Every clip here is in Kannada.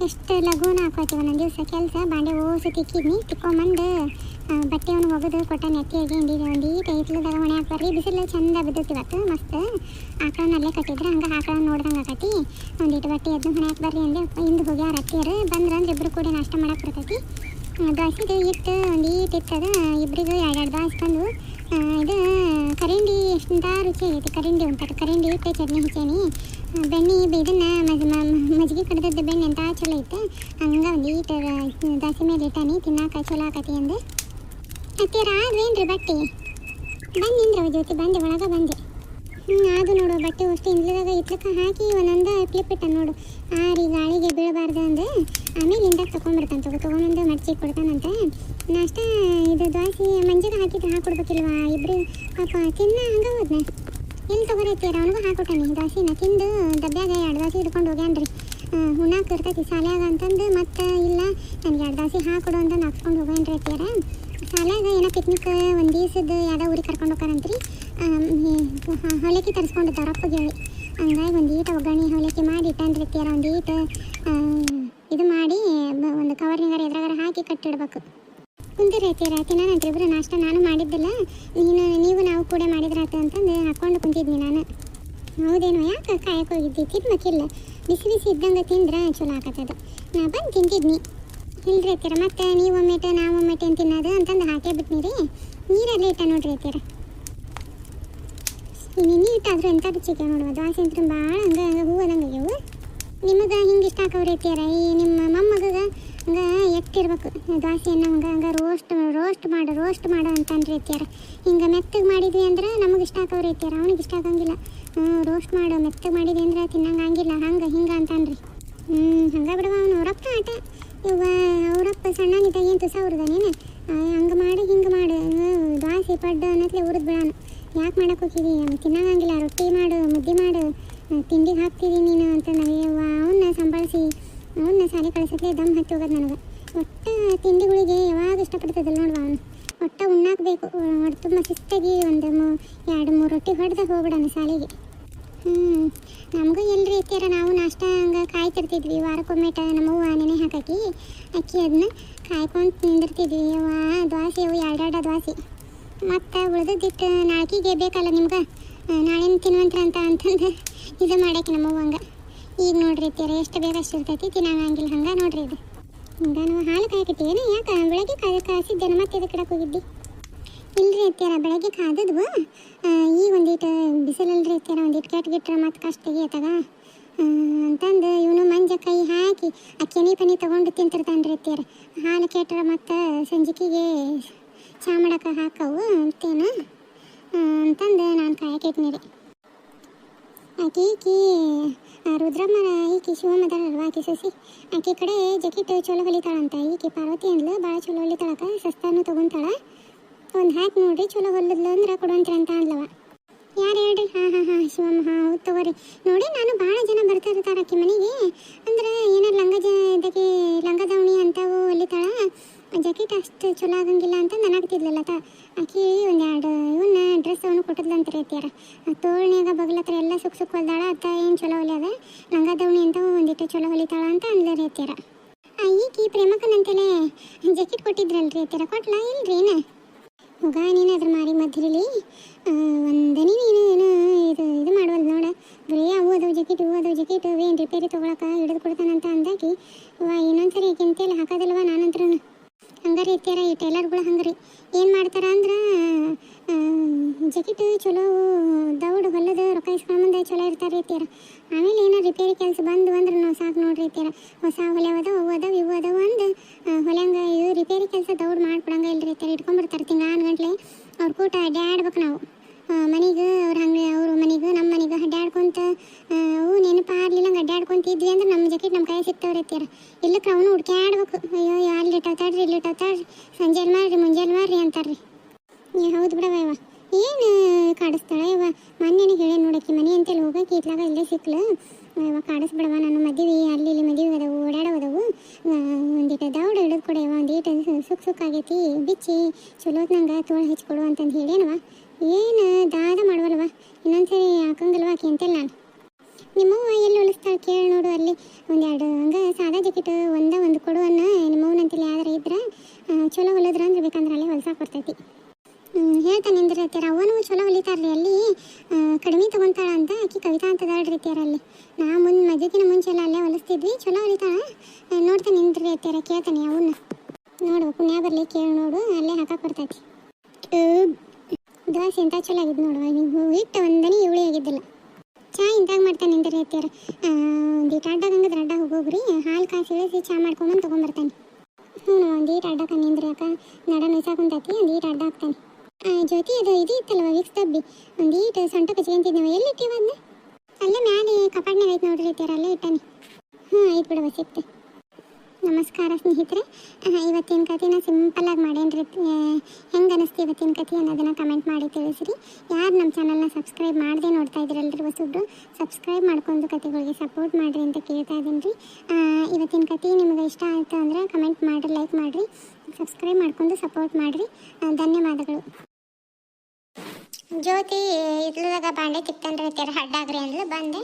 ಎಷ್ಟು ಲಘುನ ಹಾಕೋತೀವಿ ಒಂದೊಂದು ದಿವಸ ಕೆಲಸ ಬಾಂಡೆ ಓಸಿ ತಿಕ್ಕಿದ್ನಿ ತಿಕ್ಕೊಂಬಂದು ಬಟ್ಟೆ ಅವನು ಒಗೆದು ಕೊಟ್ಟ ನೆತ್ತಿಯಾಗಿ ಹಿಂಡಿಗೆ ಒಂದು ಈಟ ಇಟ್ಲದಾಗ ಹೊಣೆ ಹಾಕ್ಬಾರ್ರಿ ಬಿಸಿಲು ಚಂದ ಬಿದ್ದೈತಿ ಇವತ್ತು ಮಸ್ತ್. ಆಕಳನ್ನ ಅಲ್ಲೇ ಕಟ್ಟಿದ್ರೆ ಹಂಗೆ ಆಕಳನ್ನ ನೋಡ್ದಂಗೆ ಆಕತಿ ಒಂದಿಟ್ಟು ಬಟ್ಟೆ ಎದ್ದು ಹೊಣೆ ಹಾಕ್ಬಾರ್ರಿ ಅಂದೆ ಹಿಂದೆ ಹೋಗ್ಯಾರ ಅತ್ತಿಯರು ಬಂದ್ರೆ ಅಂದ್ರೆ ಇಬ್ಬರು ಕೂಡ ನಾಷ್ಟ ಮಾಡಕ್ಕೆ ಬರ್ತೈತಿ. ದೋಸೆದು ಇಟ್ಟು ಒಂದು ಈಟ್ ಇತ್ತದ ಇಬ್ಬರಿಗೂ ಎರಡೆರಡು ದೋಸೆ ಆ, ಇದು ಕರಿಂಡಿ ಎಷ್ಟಂತ ರುಚಿ ಆಗೈತಿ ಕರಿಂಡಿ ಉಂಟು ಕರಿಂಡಿ ಇಟ್ಟು ಚಟ್ನಿ ಹಚ್ಚೇನಿ. ಬೆಣ್ಣೆ, ಇದನ್ನು ಮಜ್ಜಿಗೆ ಕಡ್ದದ್ದು ಬೆಣ್ಣೆ ಅಂತ ಚಲೋ ಇತ್ತು. ಹಂಗೆ ಒಂದು ಈಟರ್ ದಾಸಿ ಮೇಲೆ ಇಟ್ಟಾನಿ. ತಿನ್ನಾಕ ಚಲೋ ಆಕತಿ ಅಂದು. ಹತ್ತಿರ ಆದ್ವೇನ್ರಿ ಬಟ್ಟೆ ಬಂದಿಂದ್ರ ಜೊತೆ ಬಂದೆ, ಒಳಗೆ ಬಂದೆ. ಹ್ಞೂ ಅದು ಬಟ್ಟೆ ಅಷ್ಟು ಇಂದ್ಲದಾಗ ಇಟ್ಲಕ್ಕ ಹಾಕಿ ಒಂದೊಂದು ಕ್ಲಿಪ್ ಇಟ್ಟ ನೋಡು. ರೀ ಗಾಳಿಗೆ ಬೀಳಬಾರ್ದು ಅಂದ್ರೆ ಆಮೇಲೆ ಇಂದಾಗ ತೊಗೊಂಡ್ಬಿಡ್ತಾನೆ ತಗೋ ತೊಗೊಂಬಂದು ಮಡ್ಚಿ ಕೊಡ್ತಾನಂತೆ ನಾಷ್ಟ ಇದು ದೋಸೆ ಮಂಜಿಗೆ ಹಾಕಿದ್ರೆ ಹಾಕೊಡ್ಬೇಕಿಲ್ವಾ ಇಬ್ರು ಪಾಪ ತಿನ್ನ, ಹಂಗೆ ಹೋದ್ನ? ಎಲ್ಲಿ ತಗೋರೈತೀರ ಅವನಿಗೂ ಹಾಕೊಟ್ಟಾನೆ ದೋಸೆನ ತಿಂದು ಡಬ್ಬ್ಯಾಗ ಎರಡು ದೋಸೆ ಹಿಡ್ಕೊಂಡು ಹೋಗ್ಯಾನ್ರಿ. ಹುಣ್ಣಾಕ್ ಇರ್ತೈತಿ ಶಾಲ್ಯಾಗ ಅಂತಂದು, ಮತ್ತೆ ಇಲ್ಲ, ನನಗೆ ಎರಡು ದೋಸೆ ಹಾಕೊಡು ಅಂತ ಹಾಕ್ಸ್ಕೊಂಡು ಹೋಗ್ಯಾನ್ರಿ ಐತಿಯರ ಶಾಲ್ಯಾಗ ಏನೋ ಪಿಕ್ನಿಕ್ ಒಂದು ದಿವ್ಸದ ಯಾವ್ದೋ ಊರಿಗೆ ಕರ್ಕೊಂಡು ಹೋಗ್ತಾರಂತ್ರಿ. ಹೊಲಕ್ಕೆ ತರಿಸ್ಕೊಂಡಿದ್ದಾರ ಅಪ್ಪಗೆ ಹೇಳಿ ಹಂಗಾಗಿ ಒಂದು ಈಟ ಒಗ್ಗರಣೆ ಹೊಲಕ್ಕೆ ಮಾಡಿ ಇಟ್ಟಂದಿರ್ತೀರ ಒಂದು ಈಟ ಇದು ಮಾಡಿ ಒಂದು ಕವರ್ನಾಗಾರ ಎದ್ರಾಗಾರ ಹಾಕಿ ಕಟ್ಟಿಡ್ಬೇಕು. ಕುಂದಿರೈತೀರ ನಾನು ಇಬ್ರು ನಾಷ್ಟ ನಾನು ಮಾಡಿದ್ದಿಲ್ಲ. ನೀನು, ನೀವು ನಾವು ಕೂಡ ಮಾಡಿದ್ರಾತ ಅಂತಂದು ಹಾಕ್ಕೊಂಡು ಕುಂತಿದ್ನಿ ನಾನು. ಹೌದೇನೋ, ಯಾಕೆ ಕಾಯಕ್ಕೆ ಹೋಗಿದ್ದಿ? ತಿನ್ಬೇಕಿಲ್ಲ. ಬಿಸಿ ಬಿಸಿ ಇದ್ದಂಗೆ ತಿಂದ್ರೆ ಚಲೋ ಆಕತ್ತದ. ನಾ ಬಂದು ತಿಂತಿದ್ನಿ. ಇಲ್ರಿ ಮತ್ತೆ ನೀವು ಒಮ್ಮೆಟ ನಾವು ಒಮ್ಮೆಟ ಏನು ತಿನ್ನೋದು ಅಂತಂದು ಹಾಕೇ ಬಿಟ್ನಿ ರೀ ನೀರಲ್ಲೇ ಇಟ್ಟ ನೋಡ್ರಿ ಐತೀರ ನಿನ್ನೆ ಇಟ್ಟಾದ್ರೂ ಎಂಥ ರುಚಿಗೆ ನೋಡುವ. ದ್ವಾಸೆ ಅಂತ ಭಾಳ ಹಂಗೆ ಹಂಗೆ ಹೂ ಅದಂಗೆ ಆಗ್ಯಾವು ನಿಮಗೆ ಹಿಂಗೆ ಇಷ್ಟ ಹಾಕವ್ರಿ ಐತಿಯರ ಈ ನಿಮ್ಮ ಮೊಮ್ಮಗಗ ಹಂಗೆ ಎಟ್ಟಿರ್ಬೇಕು ದ್ವಾಸೆಯನ್ನು ಹಂಗೆ ಹಂಗೆ ರೋಸ್ಟ್ ರೋಸ್ಟ್ ಮಾಡು ರೋಸ್ಟ್ ಮಾಡು ಅಂತಂದ್ರೆ ಐತಿಯರ ಹಿಂಗೆ ಮೆತ್ತಗೆ ಮಾಡಿದ್ವಿ ಅಂದ್ರೆ ನಮಗೆ ಇಷ್ಟ ಹಾಕವ್ರಿ ಐತಿಯರ ಅವ್ನಿಗೆ ಇಷ್ಟ ಆಗಂಗಿಲ್ಲ. ಹ್ಞೂ ರೋಸ್ಟ್ ಮಾಡು, ಮೆತ್ತಗೆ ಮಾಡಿದ್ವಿ ಅಂದ್ರೆ ತಿನ್ನಂಗೆ ಹಂಗಿಲ್ಲ ಹಂಗೆ, ಹಿಂಗೆ ಅಂತನ್ರಿ ಹ್ಞೂ ಹಂಗೆ ಬಿಡುವ ಅವ್ನು. ಅವರಪ್ಪ ಆಟ. ಇವ ಅವರಪ್ಪ ಸಣ್ಣನಿದ್ದಾಗ ಏನು ತುಸ ಅವ್ರದಾನೇನು ಹಂಗೆ ಮಾಡು, ಹಿಂಗೆ ಮಾಡು. ದ್ವಾಸೆ ಪಡ್ಡು ಅನ್ನತ್ಲೆ ಉರಿದ್ ಬಿಡೋಣ ಯಾಕೆ ಮಾಡಕ್ಕೆ ಹೋಗಿದಿ ತಿನ್ನೋಂಗಿಲ್ಲ, ರೊಟ್ಟಿ ಮಾಡು, ಮುದ್ದೆ ಮಾಡು. ತಿಂಡಿಗೆ ಹಾಕ್ತಿದಿ ನೀನು ಅಂತ ಅವ್ವ ಅವನ್ನ ಸಂಭಾಳಿಸಿ ಅವನ್ನ ಶಾಲೆ ಕಳಿಸೋದೇ ದಮ್ ಹತ್ತಿ ಹೋಗೋದು ನನಗೆ. ಒಟ್ಟ ತಿಂಡಿಗಳಿಗೆ ಯಾವಾಗ ಇಷ್ಟಪಡ್ತದಲ್ಲ ನೋಡುವ ಅವನು. ಒಟ್ಟ ಉಣ್ಣಾಕಬೇಕು ಒಟ್ಟು ತುಂಬ ಶಿಸ್ತಾಗಿ ಒಂದು ಮೂ, ಎರಡು ಮೂರು ರೊಟ್ಟಿ ಹೊಡೆದ ಹೋಗ್ಬಿಡೋಣ ಶಾಲೆಗೆ. ಹ್ಞೂ ನಮಗೂ ಎಲ್ಲರೂ ಐತಿಯಾರ ನಾವು ನಾಷ್ಟ ಹಂಗೆ ಕಾಯ್ತಿರ್ತಿದ್ವಿ ವಾರಕ್ಕೊಮ್ಮೆಟ ನಮ್ಮವ್ವ ನೆನೆ ಹಾಕಿ ಅಕ್ಕಿ ಅದನ್ನ ಕಾಯ್ಕೊಂಡು ತಿಂದಿರ್ತಿದ್ವಿ ಅವ್ವ ದ್ವಾಸೆ ಅವು ಎರಡೆರಡು ದೋಸೆ ಮತ್ತು ಉಳಿದಿಟ್ಟು ನಾಲ್ಕಿಗೆ ಬೇಕಲ್ಲ ನಿಮ್ಗೆ? ನಾಳೆ ತಿನ್ವಂತ್ರ ಅಂತ ಅಂತಂದು. ಇದು ಮಾಡಕ್ಕೆ ನಮ್ಮವ್ವ ಹಂಗೆ. ಈಗ ನೋಡ್ರಿ ತೀರ ಎಷ್ಟು ಬೇಗ ಅಷ್ಟು ಇರ್ತೈತಿ ತಿನ್ನಂಗಿಲ್ಲ ಹಂಗೆ ನೋಡ್ರಿ ಇದು. ಹಿಂಗೆ ನಾವು ಹಾಲು ಕಾಯಕತ್ತೀವೇನು ಯಾಕೆ? ಬೆಳಗ್ಗೆ ಕಾಯ ಕಾಯಿಸಿದ್ದೇನೆ ಮತ್ತೆ ಇದಕ್ಕೆ ಕಡಕ್ಕೆ ಹೋಗಿದ್ದಿ? ಇಲ್ರಿ ಇರ್ತೀರ ಬೆಳಗ್ಗೆ ಕಾದದ್ವು. ಈಗ ಒಂದೀಟು ಬಿಸಿಲಲ್ರಿ ಇರ್ತೀರ ಒಂದಿಟ್ಟು ಕೆಟ್ಟ ಗಿಟ್ರ ಮತ್ತೆ ಕಷ್ಟ ತೆಗಿಯತ್ತಾಗ ಅಂತಂದು ಇವನು ಮಂಜ ಕೈ ಹಾಕಿ, ಆ ಕೆನಿ ಪನಿ ತೊಗೊಂಡು ತಿಂತಿರ್ತಾನ್ರಿ ಇರ್ತೀರ ಹಾಲು ಕೆಟ್ರ ಮತ್ತು ಸಂಜಿಕೆಗೆ ಚಾ ಮಾಡಕ್ಕೆ ಹಾಕವು ಅಂತೇನ? ಅಂತಂದು ನಾನು ಕಾಯಕೈತ್ನಿ ರೀ ಆಕೆ ಈಕಿ ಆ, ರುದ್ರಮ್ಮರ ಈಕಿ ಶಿವಮದರಲ್ವ ಆಕಿ ಸೊಸಿ? ಆಕೆ ಕಡೆ ಜಕೆಟ್ ಚಲೋ ಹೊಲಿತಾಳಂತ. ಈಕಿ ಪಾರ್ವತಿ ಅಂದ್ಲು ಭಾಳ ಚಲೋ ಹೊಲಿತಾಳಕ ಸಸ್ತಾನು ತೊಗೊಂತಾಳ. ಒಂದು ಹಾಕಿ ನೋಡ್ರಿ ಚಲೋ ಹೊಲಿದ್ಲು ಅಂದ್ರೆ ಕೊಡುವಂತ್ರಿ ಅಂತ ಅಂದ್ಲವ. ಯಾರು ಹೇಳ್ರಿ? ಹಾಂ ಹಾಂ ಹಾಂ, ಶಿವಮ್ಮ, ಹಾಂ, ಹೌದು ತಗೋರಿ. ನೋಡಿ, ನಾನು ಭಾಳ ಜನ ಬರ್ತಾ ಇರ್ತಾರೆ ಆಕೆ ಮನೆಗೆ. ಅಂದ್ರೆ ಏನಾರು ಲಂಗ ಜ, ಇದಕ್ಕೆ ಲಂಗ ದಾವಣಿ ಅಂಥವು ಹೊಲಿತಾಳ ಜಾಕೆಟ್ ಅಷ್ಟು ಚಲೋ ಆಗಂಗಿಲ್ಲ ಅಂತ ನನಗ್ತಿದ್ಲಲ್ಲ ತ. ಆಕಿ ಒಂದೆರಡು ಇವನ್ನ ಡ್ರೆಸ್ ಅವನು ಕೊಟ್ಟದ್ಲಂತ ರೀತಿಯಾರ ತೋಳ್ನ್ಯಾಗ ಬಗ್ಲತ್ರ ಎಲ್ಲ ಸುಕ್ ಸುಕ್ ಹೊಲ್ದಾಳ. ಅತ್ತ ಏನು ಚಲೋ ಹೊಲಿಯದ? ಲಂಗ ದಾವಣಿ ಅಂತ ಒಂದಿಟ್ಟು ಚಲೋ ಹೊಲಿತಾಳ ಅಂತ ಅಂದ್ಲ ರೀತಿಯಾರ ಈಕಿ ಪ್ರೇಮಕ್ಕನಂತಲೇ ಜಾಕೆಟ್ ಕೊಟ್ಟಿದ್ರಲ್ರಿ ಅತ್ಯಾರ ಕೊಟ್ಲ ಇಲ್ರಿ ಏನ? ಹುಗ ನೀನು ಮಾರಿ ಮಧ್ಯದಲ್ಲಿ. ಒಂದನಿ ಏನು ಇದು ಇದು ಮಾಡುವಲ್ ನೋಡ. ಬರೀ ಅವು ಅದಾವ ಜಕೆಟ್ ಇವು ಅದಾವ ಜಕೆಟ್ ಅವೇನು ರಿಪೇರಿ ತೊಗೊಳಕ್ಕೆ ಹಿಡಿದು ಕೊಡ್ತಾನಂತ ಅಂದಾಕಿ. ವಾ, ಇನ್ನೊಂದ್ಸರಿ ಕೆಂತೆಲ್ಲ ಹಾಕೋದಿಲ್ವ ನಾನಂತ್ರ ಹಂಗಾರಿ ಇರ್ತಾರ ಈ ಟೈಲರ್ಗಳು ಹಂಗಾರಿ ಏನು ಮಾಡ್ತಾರ ಅಂದ್ರೆ ಜಕೆಟ್ ಚಲೋ ದೌಡ್ ಹೊಲದ ರೊಕ್ಕ ಇಸ್ಕೊಂಬಂದ ಚಲೋ ಇರ್ತಾರೆ ಇರ್ತೀರ ಆಮೇಲೆ ಏನೋ ರಿಪೇರಿ ಕೆಲಸ ಬಂದು ಅಂದ್ರೆ ನಾವು ಸಾಕು ನೋಡ್ರಿ ಇರ್ತೀರ ಹೊಸ ಹೊಲೆ ಅದಾವ, ಅವು ಅದಾವ, ಇವು ಅದಾವ ಅಂದು ಹೊಲೆಂಗ ಇವು ರಿಪೇರಿ ಕೆಲಸ ದೌಡ್ ಮಾಡ್ಕೊಡಂಗ ಇಲ್ರಿ ಇರ್ತಾರೆ ಇಟ್ಕೊಂಡ್ಬಿಡ್ತಾರೆ ತಿಂಗಳ ಗಂಟ್ಲೆ. ಅವ್ರ ಕೂಟ ಅಡ್ಡಾಡ್ಬೇಕು ನಾವು. ಮನೆಗೆ ಅವ್ರು ಹಂಗೆ ಅವರು ಮನೆಗೆ ನಮ್ಮ ಮನೆಗೆ ಅಡ್ಡಾಡ್ಕೊಂತ ಹಂಗೆ ಅಂದ್ರೆ ನಮ್ಮ ಜಾಕೆಟ್ ನಮ್ಮ ಕೈ ಸಿಗ್ತಾವ್ರಿ ಇರ್ತೀರ ಇಲ್ಲಕ್ಕೆ ಅವನು ಹುಡ್ಕ್ಯಾಡ್ಬೇಕು. ಅಯ್ಯೋ, ಅಲ್ಲಿ ಇಟ್ಟವ್ತಾಡ್ರಿ ಇಲ್ಲಿ ಇಟ್ಟವ್ತಾಡ್ರಿ ಸಂಜೆಲ್ ಮಾರ್ರಿ ಮುಂಜಾನೆ ಮಾರ್ರಿ ಅಂತಾರ್ರಿ. ನೀ ಹೌದು ಬಿಡವ ಏನು ಕಾಡಿಸ್ತಾಳ ಇವ. ಮೊನ್ನೆನೇ ಹೇಳಿ ನೋಡಕ್ಕೆ ಮನೆ ಅಂತೇಳಿ ಹೋಗಕ್ಕೆ ಇತ್ಲಾಗ ಇಲ್ಲೇ ಸಿಕ್ಲು. ಇವ ಕಾಡಿಸ್ಬಿಡವ ನಾನು ಮದುವೆ ಅಲ್ಲಿ ಇಲ್ಲಿ ಮದುವೆ ಅದಾವು ಓಡಾಡೋದವು ಒಂದಿಟ್ಟು ದೌಡ ಹಿಡಿದು ಕೊಡ ಇವ ಒಂದಿಟ್ಟು ಸುಖ ಸುಖ ಆಗೈತಿ, ಬಿಚ್ಚಿ ಚಲೋತ್ ನಂಗೆ ತೋಳು ಹಚ್ಕೊಡು ಅಂತಂದು ಹೇಳೇನವ. ಏನು ದಾದ ಮಾಡುವಲ್ವ. ಇನ್ನೊಂದ್ಸರಿ ಹಾಕಂಗಿಲ್ವ ಆಕೆ ಅಂತೇಳಿ ನಾನು. ನಿಮ್ಮವ್ವ ಎಲ್ಲಿ ಹೊಲಿಸ್ತಾಳೆ ಕೇಳಿ ನೋಡು ಅಲ್ಲಿ. ಒಂದೆರಡು ಹಂಗೆ ಸಾದಾ ಜಾಕೆಟ್ ಒಂದ ಒಂದು ಕೊಡುವನ್ನ ನಿಮ್ಮವ್ವನಂತಲ್ಲಿ ಯಾವ್ದಾರ ಇದ್ರೆ ಚಲೋ ಹೊಲಿದ್ರ ಅಂದ್ರೆ ಬೇಕಂದ್ರೆ ಅಲ್ಲೇ ಹೊಲಸ ಕೊಡ್ತೈತಿ. ಹೇಳ್ತಾನೆ ಎಂದ್ರೆ ಹೇಳ್ತೀರ ಅವನು ಚಲೋ ಹೊಲಿತಾರ್ರಿ ಅಲ್ಲಿ. ಕಡಿಮೆ ತಗೊಂತಾಳ ಅಂತ ಆಕಿ ಕವಿತಾ ಅಂತ ರೀತಿಯರ ಅಲ್ಲಿ. ನಾ ಮುಂದೆ ಮಜಕಿನ ಮುಂಚೆ ಎಲ್ಲ ಅಲ್ಲೇ ಹೊಲಿಸ್ತಿದ್ವಿ, ಚಲೋ ಹೊಲಿತಾಳ. ನೋಡ್ತಾನೆ ಎಂದ್ರೆ ಹೇಳ್ತೀರ ಕೇಳ್ತಾನೆ ಅವನ್ನ ನೋಡು, ಪುಣ್ಯ ಬರಲಿ ಕೇಳಿ ನೋಡು, ಅಲ್ಲೇ ಹಾಕಕ್ಕೆ ಕೊಡ್ತೈತಿ. ದೋಸೆ ಎಂತ ಚಲೋ ಆಗಿದ್ದು ನೋಡು ನೀವು ಹಿಟ್ಟು ಒಂದನೇ ಇವಳಿ ಆಗಿದ್ದಿಲ್ಲ. ಚಾ ಇಂತಾಗ ಮಾಡ್ತಾನೆ ನಿಂದಿರಿ ಅತ್ಯಾರ ಒಂದೀಟ್ ಅಡ್ಡಾಗ ಹಂಗದ್ರೆ ಹೋಗೋಗ್ರಿ ಹಾಲು ಕಾಸಿ ಇಳಿಸಿ ಚಾ ಮಾಡ್ಕೊಂಬಂದು ತೊಗೊಂಬರ್ತಾನೆ. ಹ್ಞೂ ಒಂದೀಟ್ ಅಡ್ಡಕ ನಿಂದ್ರಿ ಅಕ್ಕ. ನಡ ನುಯ್ಸಾಕ್ ಕುಂತೈತಿ ಒಂದೀಟ್ ಅಡ್ಡ ಹಾಕ್ತಾನೆ. ಜ್ಯೋತಿ, ಅದು ಇದು ಇತ್ತಲ್ವ, ವಿಕ್ಸ್ ಡಬ್ಬಿ? ಒಂದೀಟ್ ಸೊಂಟ ಕಚ್ಕೊಂತಿದ್ನವ, ಎಲ್ಲಿ ಇಟ್ಟಿವ ಅದನ್ನ ಅಲ್ಲೇ ಮ್ಯಾಲೆ ಕಪಾಟ್ನಾಗ ಐತೆ ನೋಡ್ರಿ ಇರ್ತೀರ ಅಲ್ಲೇ ಇಟ್ಟಾನೆ. ಹ್ಞೂ, ಐತೆ ಬಿಡವ ಸಿಕ್ತೆ. ನಮಸ್ಕಾರ ಸ್ನೇಹಿತರೆ. ಇವತ್ತಿನ ಕಥೆನ ಸಿಂಪಲ್ಲಾಗಿ ಮಾಡೇನ್ರಿ ಹೆಂಗೆ ಅನಿಸ್ತು ಇವತ್ತಿನ ಕಥೆ ಅನ್ನೋದನ್ನ ಕಮೆಂಟ್ ಮಾಡಿ ತಿಳಿಸಿರಿ. ಯಾರು ನಮ್ಮ ಚಾನಲ್ನ ಸಬ್ಸ್ಕ್ರೈಬ್ ಮಾಡದೆ ನೋಡ್ತಾ ಇದ್ರಲ್ರಿ ಹೊಸಬ್ರು ಸಬ್ಸ್ಕ್ರೈಬ್ ಮಾಡ್ಕೊಂಡು ಕಥೆಗಳಿಗೆ ಸಪೋರ್ಟ್ ಮಾಡಿರಿ ಅಂತ ಕೇಳ್ತಾ ಇದ್ದೀನಿ ರೀ. ಇವತ್ತಿನ ಕಥೆ ನಿಮಗೆ ಇಷ್ಟ ಆಯಿತು ಅಂದರೆ ಕಮೆಂಟ್ ಮಾಡಿರಿ ಲೈಕ್ ಮಾಡಿರಿ ಸಬ್ಸ್ಕ್ರೈಬ್ ಮಾಡ್ಕೊಂಡು ಸಪೋರ್ಟ್ ಮಾಡಿರಿ. ಧನ್ಯವಾದಗಳು. ಜ್ಯೋತಿ ಇದ್ಲದಾಗ ಬಾಂಡೆ ತೆರ ಹಡ್ಡಾಗ್ರಿ ಅಂದ್ಲು, ಬಂದೆ.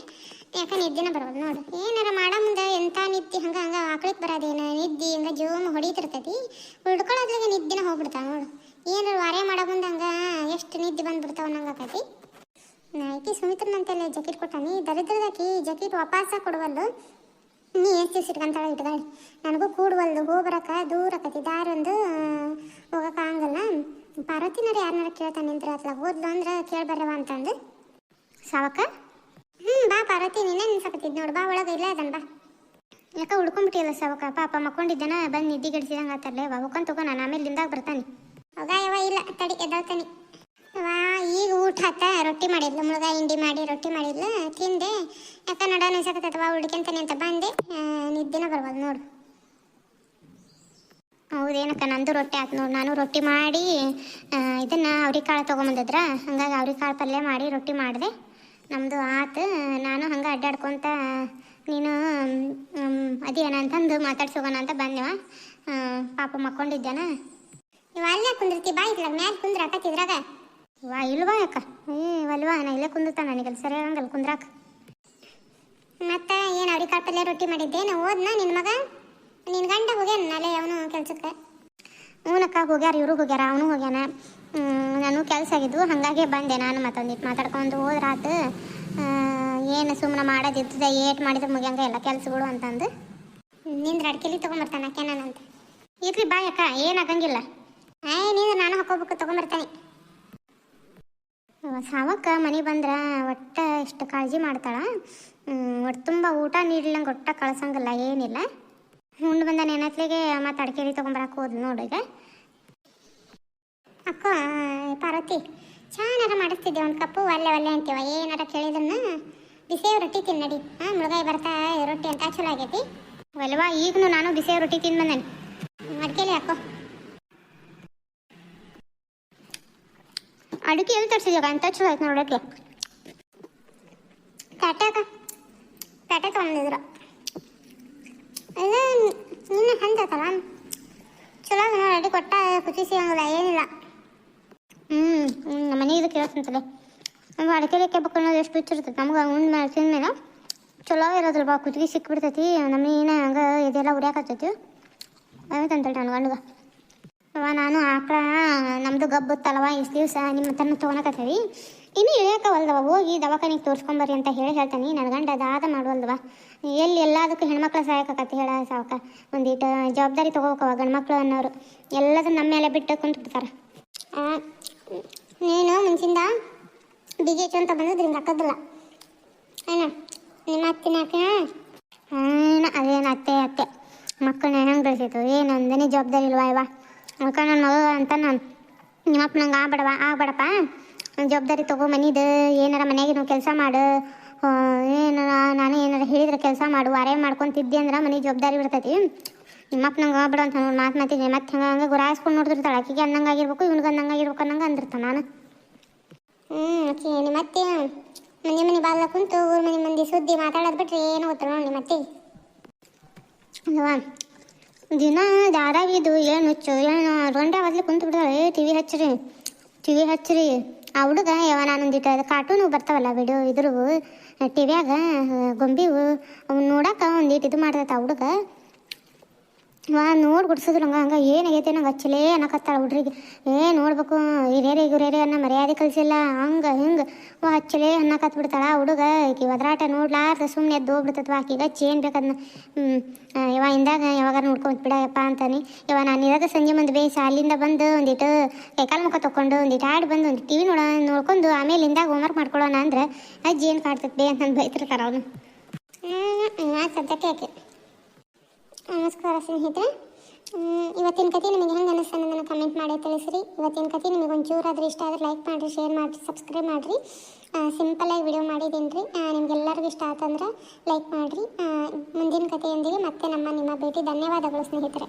ಯಾಕೆ ನಿದ್ದೆನ ಬರೋದು ನೋಡು. ಏನಾರ ಮಾಡ ಮುಂದೆ ಎಂಥ ನಿದ್ದೆ, ಹಂಗೆ ಹಂಗೆ ಆಕಳಿಗೆ ಬರೋದೇನ, ನಿದ್ದೆ, ಹಂಗೆ ಜೋಮ್ ಹೊಡಿತಿರ್ತೈತಿ. ಉಳ್ಕೊಳ್ಳೋದ್ಲಾಗ ನಿದ್ದಿನ ಹೋಗ್ಬಿಡ್ತಾವ ನೋಡು. ಏನಾರ ವಾರೆ ಮಾಡೋ ಮುಂದೆ ಹಂಗೆ ಎಷ್ಟು ನಿದ್ದೆ ಬಂದ್ಬಿಡ್ತಾವ ನಂಗಾಕತಿ ನಾಯಕಿ ಸುಮಿತ್ರನಂತೆಲ್ಲ ಜಾಕೆಟ್ ಕೊಟ್ಟಾನಿ ದರಿದ್ರದಾಕಿ ಜಕೆಟ್ ವಾಪಾಸ ಕೊಡುವಲ್ಲು ನೀ ಎಷ್ಟು ದಿವ್ಸ ಇಟ್ಕೊಂತಾಳೆ ನನಗೂ ಕೂಡುವಲ್ದು ಹೋಗ್ಬರಕ ದೂರ ಆಕತಿ. ದಾರೊಂದು ಹೋಗಕ್ಕ ಹಂಗಲ್ಲ ಪಾರ್ವತಿನಾರ ಯಾರನ್ನಾರ ಕೇಳ್ತಾನೆ ನಿಂತ್ರ ಅತ್ಲಾಗ ಹೋದ್ಲು ಅಂದ್ರೆ ಕೇಳ್ಬರವ ಅಂತಂದು. ಸಾವಕ್ಕ? ಹ್ಞೂ ಬಾ ಪಾರ್ವತಿ ನೀನೇ ನಿನ್ಸಕತ್ತಿದ್ ನೋಡು. ಬಾ, ಒಳಗೆ ಇಲ್ಲ ಅದನ್ ಬಾ. ಯಾಕ ಉಳ್ಕೊಂಬಿಟ್ಟಿಲ್ಲ ಸಾವಕ್ಕ ಪಾಪ ಮಕ್ಕೊಂಡಿದ್ದಾನ, ಬಂದು ನಿದ್ದೆ ಗಿಡ್ಸಿದಂಗೆ ವಾ ಹೋಗ್ಕೊಂಡ್ ತಗೋ ನಾನು. ಆಮೇಲೆ ದಿಂದಾಗ ಬರ್ತಾನೆ. ಹೋಗ ಇಲ್ಲ, ತಡಿ, ಎದ್ದಾಳ್ತಾನೆ. ವಾ, ಈಗ ಊಟ ಆತ. ರೊಟ್ಟಿ ಮಾಡಿದ್ಲು. ಮುಳುಗ, ಹಿಂಡಿ ಮಾಡಿ ರೊಟ್ಟಿ ಮಾಡಿದ್ಲು. ತಿಂದೆ. ಯಾಕ ನಡ ನುಸಕತ್ತವ ಹುಡ್ಕೊಂತಾನೆ ಅಂತ ಬಂದೆ. ನಿದ್ದೆನ ಬರ್ಬೋದು ನೋಡು. ಹೌದೇನಕ್ಕ, ನಂದು ರೊಟ್ಟಿ ಆಯ್ತು ನೋಡಿ. ನಾನು ರೊಟ್ಟಿ ಮಾಡಿ ಇದನ್ನ ಅವ್ರಿಕಾಳು ತೊಗೊಂಬಂದಿದ್ರ. ಹಂಗಾಗಿ ಅವ್ರಿಕಾಳು ಪಲ್ಯ ಮಾಡಿ ರೊಟ್ಟಿ ಮಾಡಿದೆ. ನಮ್ಮದು ಆತು, ನಾನು ಹಂಗೆ ಅಡ್ಡಾಡ್ಕೊತ, ನೀನು ಅದೇನ ಅಂತಂದು ಮಾತಾಡ್ಸೋಗೋಣ ಅಂತ ಬಂದೆವ ಪಾಪ ಮಕ್ಕೊಂಡಿದ್ದೇನ. ನೀವು ಅಲ್ಲೇ ಕುಂದಿರ್ತಿ, ಬಾ ಇದ್ಲಾಗ ಮ್ಯಾಲೆ ಕುಂದ್ರ ಅಕ್ಕತ್ತಿದ್ರಾಗ ವಾ ಇಲ್ವಾ ಅಕ್ಕ ಏ ಅಲ್ವಾ? ನಾ ಇಲ್ಲೇ ಕುಂದಿರ್ತಾನ, ನನಗೆ ಸರಿ ಹಂಗಲ್ಲ ಕುಂದ್ರಾಕ. ಮತ್ತೆ ಏನು ಅವ್ರಿಕಾಳು ಪಲ್ಯ ರೊಟ್ಟಿ ಮಾಡಿದ್ದೆ? ನಾ ಓದ್ನ ನಿನ್ನ ಮಗ? ನಿನ್ನ ಗಂಡ ಹೋಗ್ಯಾನ ನಾಳೆ ಅವನು ಕೆಲ್ಸಕ್ಕೆ? ಹ್ಞೂನಕ್ಕ, ಹೋಗ್ಯಾರ, ಇವರು ಹೋಗ್ಯಾರ, ಅವನು ಹೋಗ್ಯಾನ. ನಾನು ಕೆಲಸ ಆಗಿದ್ವು ಹಾಗಾಗಿ ಬಂದೆ ನಾನು ಮತ್ತೊಂದಿಟ್ಟು ಮಾತಾಡ್ಕೊಂಡು ಹೋದ್ರಾತು ಏನು ಸುಮ್ಮನೆ ಮಾಡೋದಿರ್ತದೆ ಏಟ್ ಮಾಡಿದ್ರೆ ಮುಗಿಯಂಗೆ ಎಲ್ಲ ಕೆಲಸಗಳು ಅಂತಂದು. ನಿಂದ್ರ ಅಡ್ಕೆಲಿ ತೊಗೊಂಬರ್ತಾನೆ ಕೆನಂತ ಇರ್ರಿ ಬಾಯ್ ಅಕ್ಕ ಏನಾಗಂಗಿಲ್ಲ ಏ, ನೀನು ನಾನು ಹಾಕೋಬೇಕು, ತೊಗೊಂಬರ್ತಾನೆ. ಸಾವಕ್ಕ ಮನೆ ಬಂದ್ರೆ ಒಟ್ಟು ಎಷ್ಟು ಕಾಳಜಿ ಮಾಡ್ತಾಳೆ. ಒಟ್ಟು ತುಂಬ ಊಟ ನೀಡ್ಲಂಗೆ ಒಟ್ಟ ಕಳ್ಸಂಗಿಲ್ಲ, ಏನಿಲ್ಲ. ಉಂಡು ಬಂದ ನೆನತ್ಲಿಗೆ ಮತ್ತೆ ಅಡ್ಕೆಲಿ ತೊಗೊಂಬರಕ್ಕೆ ಹೋದ್ಲು ನೋಡಿದೆ ಅಕ್ಕ, ಪಾರ್ವತಿ ಚೆನ್ನಾರ ಮಾಡಿಸ್ತಿದ್ದೆ ಒಂದು ಕಪ್ಪು ಒಲ್ಲೆ ಒಲ್ಲೆ ಅಂತೀವ? ಏನಾರ ಕೇಳಿದನ್ನ ಬಿಸಿಯ ರೊಟ್ಟಿ ತಿನ್ನಡಿ. ಹಾಂ, ಮುಳುಗಾಯಿ ಬರ್ತಾ ರೊಟ್ಟಿ ಅಂತ ಚಲೋ ಆಗೈತಿ. ಒಲ್ವಾ ಈಗನು ನಾನು ಬಿಸಿಯ ರೊಟ್ಟಿ ತಿಂದು ಬಂದೇನೆ ಮಡ್ಕೇಲಿ ಹಾಕೋ ಅಡಿಕೆ ಎಲ್ಲಿ ತರ್ಸಿದ್ಯಾಗ ಅಂತ ಚಲೋ ಆಯ್ತು ನೋಡೋಕ್ಕೆ ತಾಟೆ ಅಕ್ಕ ತಾಟೆ ತೊಗೊಂಡಿದ್ರು ಅಲ್ಲ ನಿನ್ನ ಹಂಚತ್ತಲ್ಲ ಚಲೋ ಅದ ನೋಡಿ ಕೊಟ್ಟ ಕುಚಿಸಿ ಹಂಗಲ್ಲ ಏನಿಲ್ಲ ಹ್ಞೂ ನಮ್ಮ ಕೇಳ್ತಂತಲೆ ನಮ್ಮ ಅಡಿಕೆ ಲೆಕ್ಕ ಅನ್ನೋದು ಎಷ್ಟು ಬಿಚ್ಚಿರ್ತೈತೆ ನಮ್ಗೆ ಉಂಡು ಮೇಲೆ ತಿಂದ್ಮೇಲೆ ಚಲೋ ಇರೋದಿಲ್ಲ ಬಾ ಕುತ್ತಿಗೆ ಸಿಕ್ಬಿಡ್ತೈತಿ. ನಮ್ಮ ಏನೇ ಹಂಗೆ ಇದೆಲ್ಲ ಉರಿಯಾಕತ್ತೈತಿ ಆಯ್ತಂತೇಳಿ ನನ್ನ ಗಂಡಗ. ಅವ ನಾನು ಆಕಳ ನಮ್ಮದು ಗಬ್ಬತ್ತಲ್ವ ಇಷ್ಟು ದಿವಸ ನಿಮ್ಮ ತನ್ನ ತೊಗೊಳಕತ್ತೀವಿ ಇನ್ನೂ ಇಳಿಯೋಕವಲ್ದವ, ಹೋಗಿ ದವಾಖಾನಿಗೆ ತೋರಿಸ್ಕೊಂಬರ್ರಿ ಅಂತ ಹೇಳಿ ಹೇಳ್ತಾನೆ. ನನ್ನ ಗಂಡ ಅದಾದ ಮಾಡುವಲ್ದವ. ಎಲ್ಲಿ ಎಲ್ಲದಕ್ಕೂ ಹೆಣ್ಮಕ್ಳ ಸಹಾಯಕತ್ತೆ ಹೇಳ ಸಾವಕ. ಒಂದೀಟ ಜವಾಬ್ದಾರಿ ತೊಗೋಬೇಕವ ಗಂಡ್ಮಕ್ಳು ಅನ್ನೋರು. ಎಲ್ಲದನ್ನ ನಮ್ಮ ಮೇಲೆ ಬಿಟ್ಟು ಕುಂತು ಬಿಡ್ತಾರೆ ನೀನು ಮುಂಚಿಂದ ಬಿಜೆಚು ಅಂತ ಬಂದು ಹಾಕೋದಿಲ್ಲ. ಏನ ನಿಮ್ಮ ಅತ್ತಿನ ಏನ ಅದೇನು ಅತ್ತೆ ಅತ್ತೆ. ಮಕ್ಕಳನ್ನ ಹೆಂಗೆ ಬೆಳೆಸಿತ್ತು ಏನು ಅಂದನೇ ಜವಾಬ್ದಾರಿ ಇಲ್ವಾ ಇವ? ಮಕ್ಕ ನನ್ನ ಮಗ ಅಂತ ನಾನು ನಿಮ್ಮಪ್ಪ ನಂಗೆ ಆಗ್ಬೇಡವ? ಆಗ್ಬೇಡಪ್ಪ. ಜವಾಬ್ದಾರಿ ತಗೋ ಮನಿದು. ಏನಾರ ಮನೆಯಾಗಿನ ಕೆಲಸ ಮಾಡು. ಏನಾರ, ನಾನು ಏನಾರ ಹೇಳಿದ್ರೆ ಕೆಲಸ ಮಾಡು. ಅರೇ ಮಾಡ್ಕೊಂತಿದ್ದೆ ಅಂದ್ರೆ ಮನೆ ಜವಾಬ್ದಾರಿ ಬಿಡ್ತೈತಿ ನಿಮ್ಮಪ್ಪ ನಂಗೆ ಆಗ್ಬೇಡ ಅಂತ ನೋಡಿ ಮಾತು ಮಾತಿಗೆ ಮತ್ತೆ ಹಂಗೆ ಹಂಗೆ ಗುರಾಯಿಸ್ಕೊಂಡು ನೋಡ್ತಿರ್ತಾಳೆ. ಆಕಿಗೆ ಅನ್ನಂಗೆ ಆಗಿರ್ಬೇಕು ಇವ್ನಿಗೆ ಅನ್ನಂಗೆ ಆಗಿರ್ಬೇಕು ಅನ್ನಂಗೆ ಅಂದಿರ್ತಾನೆ ನಾನು. ಹ್ಞೂ ನಿಮ್ಮ ಮತ್ತೆ ಮನೆ ಮನೆ ಬಾಗ್ಲ ಕುಂತು ಊರ ಮನೆ ಮಂದಿ ಸುದ್ದಿ ಮಾತಾಡೋದು ಬಿಟ್ರೆ ಏನು ಗೊತ್ತಿಲ್ಲ ನೋಡಿ ನಿಮ್ಮ ಅತ್ತೆ? ಅಲ್ವಾ? ದಿನ ದಾರಾಗಿದ್ದು ಏನು ಹುಚ್ಚು ಏನು ಗೊಂಡೆ ಬದ್ಲಿ ಕುಂತು ಬಿಡ್ತಾಳೆ. ಟಿ ವಿ ಹಚ್ಚಿರಿ, ಟಿ ವಿ ಹಚ್ಚಿರಿ. ಆ ಹುಡುಗ ಯಾವ ನಾನೊಂದಿಟ್ಟು ಅದು ಕಾರ್ಟೂನು ಬರ್ತಾವಲ್ಲ ವಿಡಿಯೋ ಇದ್ರವು ಟಿವಿಯಾಗ ಗೊಂಬೆವು ನೋಡಕ್ಕೆ ಒಂದಿಟ್ಟು ಇದು ಮಾಡ್ತೈತೆ ಆ ಹುಡುಗ. ವಾ ನೋಡಿ ಗುಡ್ಸಿದ್ರು ಹಂಗೆ ಹಂಗೆ ಏನಾಗೈತೆ ನಂಗೆ ಹಚ್ಚಲೇ ಅನ್ನಕತ್ತಾಳ ಹುಡ್ರಿಗೆ. ಏ ನೋಡ್ಬೇಕು, ಹಿರಿಯರಿ ಗುರಿಯರಿ ಅನ್ನೋ ಮರ್ಯಾದೆ ಕಲಿಸಿಲ್ಲ, ಹಂಗೆ ಹಿಂಗೆ. ವಾ ಹಚ್ಚಲೇ ಅನ್ನಕತ್ ಬಿಡ್ತಾಳ ಹುಡುಗ, ಈಕಿ ಒದರಾಟ ನೋಡ್ಲಾರ್ದ ಸುಮ್ಮನೆ ಎದ್ದು ಹೋಗ್ಬಿಡ್ತದ ಆಕಿಗೆ ಚೇನ್ ಬೇಕದ್ನ. ಹ್ಞೂ ಇವ ಇಂದಾಗ ಯಾವಾಗ ನೋಡ್ಕೊಂತ ಬಿಡಪ್ಪ ಅಂತಾನೆ. ಇವ ನಾನು ಇರೋದ ಸಂಜೆ ಮುಂದೆ ಬೇಯಿಸಿ ಅಲ್ಲಿಂದ ಬಂದು ಒಂದಿಟ್ಟು ಕೈಕಾಲು ಮುಖ ತೊಗೊಂಡು ಒಂದಿಟ್ಟು ಆಡಿ ಬಂದು ಒಂದು ಟಿ ವಿ ನೋಡ, ನೋಡ್ಕೊಂಡು ಆಮೇಲೆ ಇಂದಾಗ ಹೋಮ್ವರ್ಕ್ ಮಾಡ್ಕೊಳ್ಳೋಣ ಅಂದ್ರೆ ಅಜ್ಜಿ ಏನು ಕಾಡ್ತದೆ ಬೇ ಅಂತ ಬೈತಿರ್ತಾರ ಅವನು. ಹ್ಞೂ ಯಾಕೆ ನಮಸ್ಕಾರ ಸ್ನೇಹಿತರೆ. ಇವತ್ತಿನ ಕತೆ ನಿಮಗೆ ಹೆಂಗೆ ಅನಿಸ್ತು ಅನ್ನೋದನ್ನು ಕಮೆಂಟ್ ಮಾಡಿ ತಿಳಿಸ್ರಿ. ಇವತ್ತಿನ ಕತೆ ನಿಮಗೆ ಒಂಚೂರಾದ್ರೂ ಇಷ್ಟ ಆದರೆ ಲೈಕ್ ಮಾಡಿರಿ ಶೇರ್ ಮಾಡಿರಿ ಸಬ್ಸ್ಕ್ರೈಬ್ ಮಾಡಿರಿ. ಸಿಂಪಲಾಗಿ ವಿಡಿಯೋ ಮಾಡಿದ್ದೀನಿ ರೀ. ನಿಮ್ಗೆಲ್ಲರಿಗೂ ಇಷ್ಟ ಆತಂದ್ರೆ ಲೈಕ್ ಮಾಡಿರಿ. ಮುಂದಿನ ಕಥೆಯೊಂದಿಗೆ ಮತ್ತೆ ನಮ್ಮ ನಿಮ್ಮ ಭೇಟಿ. ಧನ್ಯವಾದಗಳು ಸ್ನೇಹಿತರೆ.